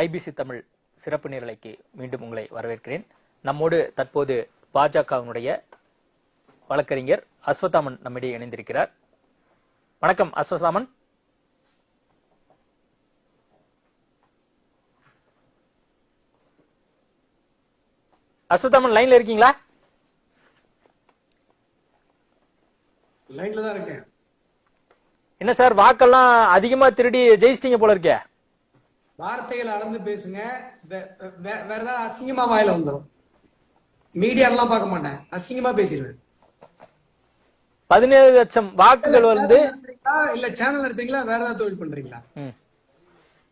IBC Tamil சிறப்பு நேரலைக்கு மீண்டும் உங்களை வரவேற்கிறேன். நம்மோடு தற்போது பாஜகவினுடைய வழக்கறிஞர் அஸ்வத்தாமன் நம்மிடையே இணைந்திருக்கிறார். வணக்கம் அஸ்வத்தாமன். அஸ்வத்தாமன் லைன்ல இருக்கீங்களா? லைன்ல தான் இருக்கேன். என்ன சார் வாக்கெல்லாம் அதிகமா திருடி ஜெயிச்சிட்டீங்க போல இருக்கே. வார்த்தைகள் அளந்து பேசுங்க. வேற ஏதாவது அசிங்கமா வாயில வந்துடும் மீடியா எல்லாம் பார்க்க மாட்டேன். அசிங்கமா பேசிடுவேன். பதினேழு லட்சம் வாக்குகள் வந்து? இல்ல சேனல் நடத்துறீங்களா? வேற ஏதாவது தொழில் பண்றீங்களா.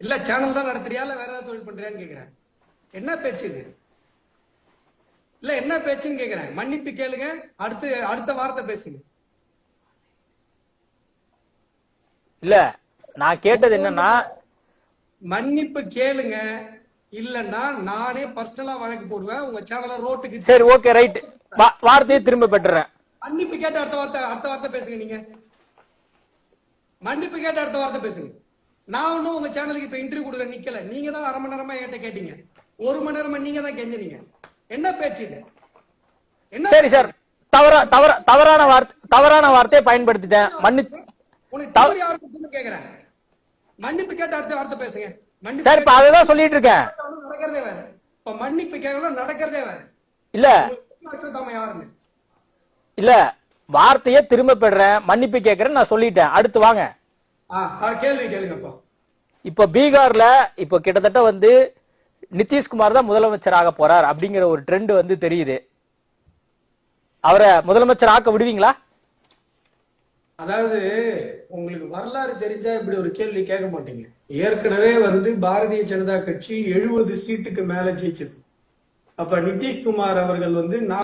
இல்ல சேனல் தான் நடத்துறியா? இல்ல வேற ஏதாவது தொழில் பண்றியான்னு கேக்குறேன். என்ன பேச்சு இது? இல்ல என்ன பேச்சுன்னு கேக்குறேன். மன்னிப்பு கேளுங்க. அடுத்து அடுத்த வார்த்தை பேசுங்க. இல்ல நான் கேட்டது என்னன்னா மன்னிப்பு கேளுங்க. இல்லன்னா நானே பர்சனலா வழக்கு போடுவேன். உங்க சேனலை ரோட்டுக்கு சரி ஓகே ரைட் வார்த்தையை திரும்ப பெற்றுறேன். மன்னிப்பு கேட்டு அடுத்த வார்த்தை அடுத்த வார்த்தை பேசுங்க நீங்க. மன்னிப்பு கேட்டு அடுத்த வார்த்தை பேசுங்க. நான் ஒன்னும் உங்க சேனலுக்கு இப்ப இன்டர்வியூ கொடுக்க நிக்கல. நீங்க தான் அரை மணி நேரமா என்கிட்ட கேட்டீங்க. ஒரு மணி நேரமா நீங்க தான் கெஞ்சுறீங்க. என்ன பேச்சு இது? என்ன சரி சார் தவறா தவற தவறான வார்த்தை தவறான வார்த்தையை பயன்படுத்திட்டேன். மன்னி உனக்கு தவறு யாருக்கு கேக்குறேன்? மன்னிப்பு கேட்டு அடுத்த வார்த்தை பேசுங்க. சார் இப்ப அததான் சொல்லிட்டு இருக்கேன். நடக்கிறதே வேற. இப்ப மன்னிப்பு கேட்கலாம் நடக்கிறதே வேற. இல்ல. யாருன்னு. இல்ல வார்த்தையை திரும்ப பெறுறேன் மன்னிப்பு கேட்கறேன் நான் சொல்லிட்டேன். அடுத்து வாங்க. கேள்வி கேளுங்கப்பா இப்ப பீகார்ல இப்ப கிட்டத்தட்ட வந்து நிதிஷ்குமார் தான் முதலமைச்சராக போறார் அப்படிங்கிற ஒரு ட்ரெண்ட் வந்து தெரியுது. அவரை முதலமைச்சர் ஆக்க விடுவீங்களா? அதாவது உங்களுக்கு வரலாறு தெரிஞ்சா இப்படி ஒரு கேள்வி கேட்க மாட்டீங்க. ஏற்கனவே வந்து பாரதிய ஜனதா கட்சி எழுபது சீட்டுக்கு மேல ஜெயிச்சது. அப்ப நிதிஷ்குமார் அவர்கள் வந்து நான்